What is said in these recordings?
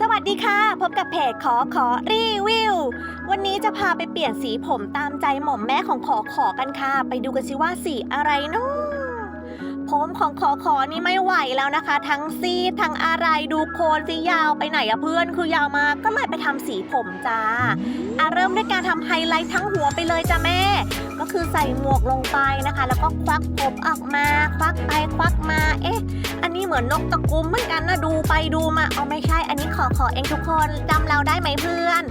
สวัสดีค่ะ พบกับเพจขอขอรีวิว วันนี้จะพาไปเปลี่ยนสีผมตามใจหม่อมแม่ของขอขอกันค่ะ ไปดูกันสิว่าสีอะไรเนาะผมของขอขอนี่ไม่ไหวแล้วนะคะ ทั้งซีดทั้งอะไรดูโคนสียาวไปไหนอะเพื่อนคือยาวมากก็เลยไปทำสีผมจ้าอะเริ่มด้วยการทำไฮไลท์ทั้งหัวไปเลยจ้าแม่ ก็คือใส่หมวกลงไปนะคะ แล้วก็ควักผมออกมา ควักไปควักมาเอ๊ะ เหมือนนกตะกุมเหมือนกันนะดูไปดูมาเอาไม่ใช่ อันนี้ขอขอเองทุกคนจำเราได้ไหมเพื่อน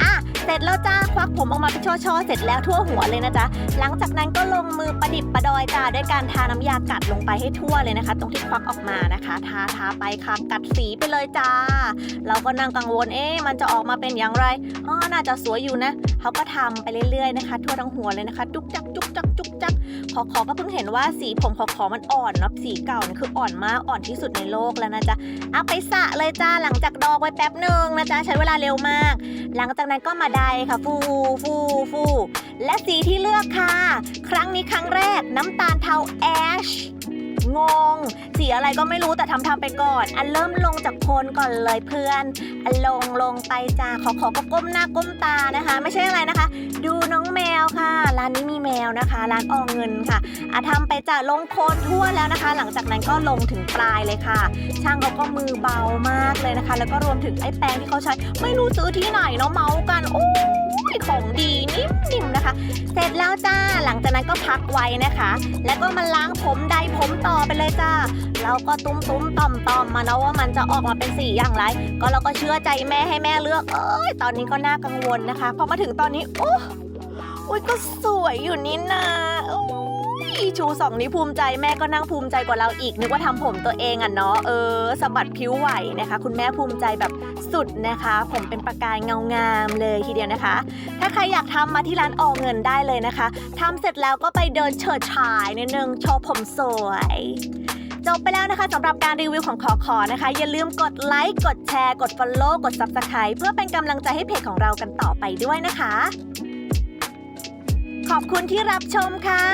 อะเสร็จแล้วจ้าควักผมออกมาเป็นช่อๆเสร็จแล้วทั่วหัวเลยนะจ๊ะหลังจากนั้นก็ลงมือประดิบประดอยจ้าด้วยการทาน้ำยากัดลงไปให้ทั่วเลยนะคะ ตรงที่ควักออกมานะคะ ทาทาไปค่ะกัดสีไปเลยจ้า เราก็นั่งกังวลเอ๊ะมันจะออกมาเป็นอย่างไรอ๋อน่าจะสวยอยู่นะเขาก็ทำไปเรื่อยๆนะคะ ทั่วทั้งหัวเลยนะคะจุกจักจุกจักจุกจัก ขอขอก็เพิ่งเห็นว่าสีผมขอขอมันอ่อนเนาะสีเก่าเนี่ยคืออ่อนมากอ่อนที่สุดในโลกแล้วนะจ๊ะเอาไปสระเลยจ้าหลังจากดอกไว้แป๊บหนึ่งนะจ๊ะใช้เวลาเร็วมาก หลังจากนั้นก็มาไดค่ะฟูฟูฟูและสีที่เลือกค่ะ ครั้งนี้ครั้งแรกน้ำตาลเทาแอชงงสีอะไรก็ไม่รู้แต่ทำทำไปก่อน อันเริ่มลงจากโคนก่อนเลยเพื่อน อันลงลงไปจ้าขอขอก็ก้มหน้าก้มตานะคะ ไม่ใช่อะไรนะคะ ดูน้องแมวค่ะ ร้านนี้มีแมวนะคะ ร้านอองเงินค่ะอาทำไปจ้ะลงโคนทั่วแล้วนะคะ หลังจากนั้นก็ลงถึงปลายเลยค่ะ ช่างเขาก็มือเบามากเลยนะคะ แล้วก็รวมถึงไอ้แปรงที่เขาใช้ ไม่รู้ซื้อที่ไหนเนาะเมาส์กันโอ้ยของดีนิ่มๆนะคะ เสร็จแล้วจ้าหลังจากนั้นก็พักไว้นะคะ แล้วก็มาล้างผมใดผมต่อไปเลยจ้าเราก็ตุ้มตุ้มต่อมต่อมมาเนาะว่ามันจะออกมาเป็นสีอย่างไร ก็เราก็เชื่อใจแม่ให้แม่เลือก เอ้ยตอนนี้ก็น่ากังวลนะคะพอมาถึงตอนนี้โอ้ อุ้ยก็สวยอยู่นี่นาอ้ยชูสองนี้ภูมิใจแม่ก็นั่งภูมิใจกว่าเราอีกนึกว่าทำผมตัวเองอะเนาะเออสะบัดผิวไหวนะคะ คุณแม่ภูมิใจแบบสุดนะคะ ผมเป็นประกายเงางามเลยทีเดียวนะคะ ถ้าใครอยากทำมาที่ร้านออกเงินได้เลยนะคะทำเสร็จแล้วก็ไปเดินเฉิดฉายนิดนึงโชว์ผมสวยจบไปแล้วนะคะสำหรับการรีวิวของขอขอนะคะ อย่าลืมกดไลค์กดแชร์ กด Follow กด Subscribe เพื่อเป็นกำลังใจให้เพจของเรากันต่อไปด้วยนะคะ ขอบคุณที่รับชมค่ะ